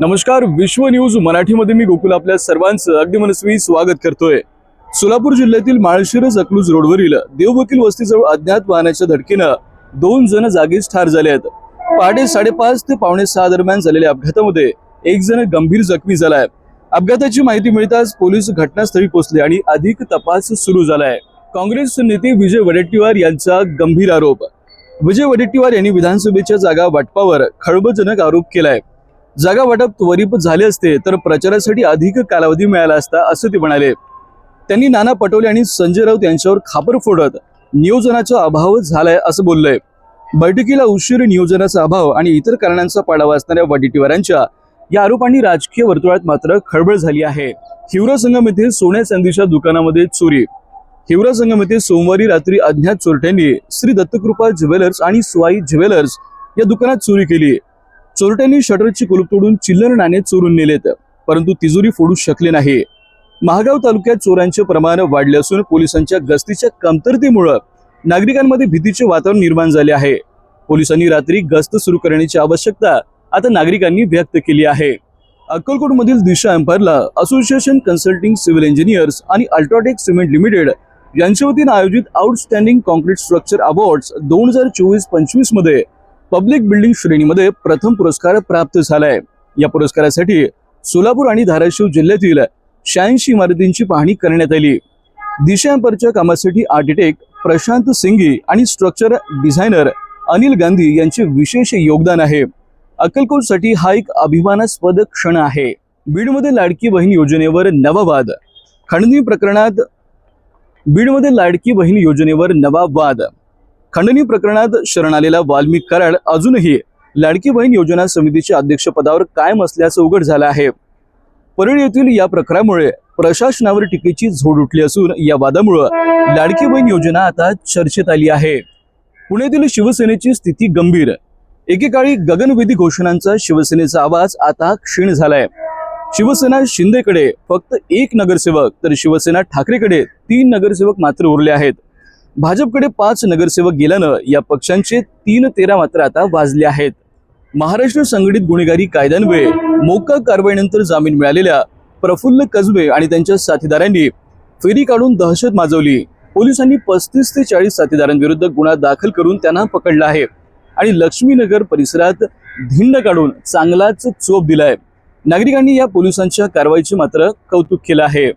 नमस्कार विश्व न्यूज मराठीमध्ये मी गोकुल आपल्या सर्वांचं अगदी मनस्वी स्वागत करतोय. सोलापूर जिल्ह्यातील माळशिरस अकलूज रोडवरील देवबकील वस्तीजवळ अज्ञात वाहनाच्या धडकीनं दोन जण जागीच ठार झाले आहेत. पहाटे साडेपाच ते पावणे सहा दरम्यान झालेल्या अपघातामध्ये एक जण गंभीर जखमी झालाय. अपघाताची माहिती मिळताच पोलीस घटनास्थळी पोहोचले आणि अधिक तपास सुरू झालाय. काँग्रेस नेते विजय वडेट्टीवार यांचा गंभीर आरोप. विजय वडेट्टीवार यांनी विधानसभेच्या जागा वाटपावर खळबजनक आरोप केलाय. जागा वाटप त्वरित झाले असते तर प्रचारासाठी अधिक कालावधी मिळाला असता असं ते म्हणाले. त्यांनी नाना पटोले आणि संजय राऊत यांच्यावर खापर फोडत नियोजनाचा अभाव झालाय असं बोललंय. बैठकीला उशीर नियोजनाचा अभाव आणि इतर कारणांचा पाडावा असणाऱ्या वडेट्टीवारांच्या या आरोपांनी राजकीय वर्तुळात मात्र खळबळ झाली आहे. हिवरा संगम येथे सोन्या चांदीच्या दुकानामध्ये चोरी. हिवरा संगम येथे सोमवारी रात्री अज्ञात चोरट्यांनी श्री दत्तकृपा ज्वेलर्स आणि स्वाई ज्वेलर्स या दुकानात चोरी केली. चोरट्यांनी शटरची कुलूप तोडून चिल्लर नाणे चोरून नेलेत परंतु तिजोरी फोडू शकले नाही. महागाव तालुक्यात चोरांचे प्रमाण वाढले असून पोलिसांच्या गस्तीच्या कमतरतेमुळं नागरिकांमध्ये भीतीचे वातावरण निर्माण झाले आहे. पोलिसांनी रात्री गस्त सुरू करण्याची आवश्यकता आता नागरिकांनी व्यक्त केली आहे. अक्कलकोटमधील दिशा एम्पायरला असोसिएशन कन्सल्टिंग सिव्हिल इंजिनियर्स आणि अल्ट्राटेक सिमेंट लिमिटेड यांच्या वतीनं आयोजित आउटस्टँडिंग कॉन्क्रीट स्ट्रक्चर अवॉर्ड्स दोन हजार चोवीस पंचवीसमध्ये पब्लिक बिल्डिंग श्रेणीमध्ये प्रथम पुरस्कार प्राप्त झालाय. या पुरस्कारासाठी सोलापूर आणि धाराशिव जिल्ह्यातील शहाऐंशी इमारतींची पाहणी करण्यात आली. दिशांपरच्या कामासाठी आर्किटेक्ट प्रशांत सिंगी आणि स्ट्रक्चर डिझायनर अनिल गांधी यांचे विशेष योगदान आहे. अक्कलकोटसाठी हा एक अभिमानास्पद क्षण आहे. बीडमध्ये लाडकी बहीण योजनेवर नवा वाद खंडणी प्रकरणात बीडमध्ये लाडकी बहीण योजनेवर नवा वाद खंडणी प्रकरणात शरण आलेला वाल्मिक कराड अजूनही लाडकी बहीण योजना समितीच्या अध्यक्षपदावर कायम असल्याचं उघड झालं आहे. परळी येथील या प्रकारामुळे प्रशासनावर टीकेची झोड उठली असून या वादामुळं लाडकी बहीण योजना आता चर्चेत आली आहे. पुण्यातील शिवसेनेची स्थिती गंभीर. एकेकाळी गगनविधी घोषणांचा शिवसेनेचा आवाज आता क्षीण झालाय. शिवसेना शिंदेकडे फक्त एक नगरसेवक तर शिवसेना ठाकरेकडे तीन नगरसेवक मात्र उरले आहेत. भाजपकडे पाच नगरसेवक गेल्यानं या पक्षांचे तीन तेरा मात्र आता वाजले आहेत. महाराष्ट्र संघटित गुन्हेगारी कायद्यान्वये मोका कारवाईनंतर जामीन मिळालेल्या प्रफुल्ल कसबे आणि त्यांच्या साथीदारांनी फेरी काढून दहशत माजवली. पोलिसांनी पस्तीस ते चाळीस साथीदारांविरुद्ध गुन्हा दाखल करून त्यांना पकडला आहे आणि लक्ष्मीनगर परिसरात धिंड काढून चांगलाच चोप दिलाय. नागरिकांनी या पोलिसांच्या कारवाईचे मात्र कौतुक केलं आहे.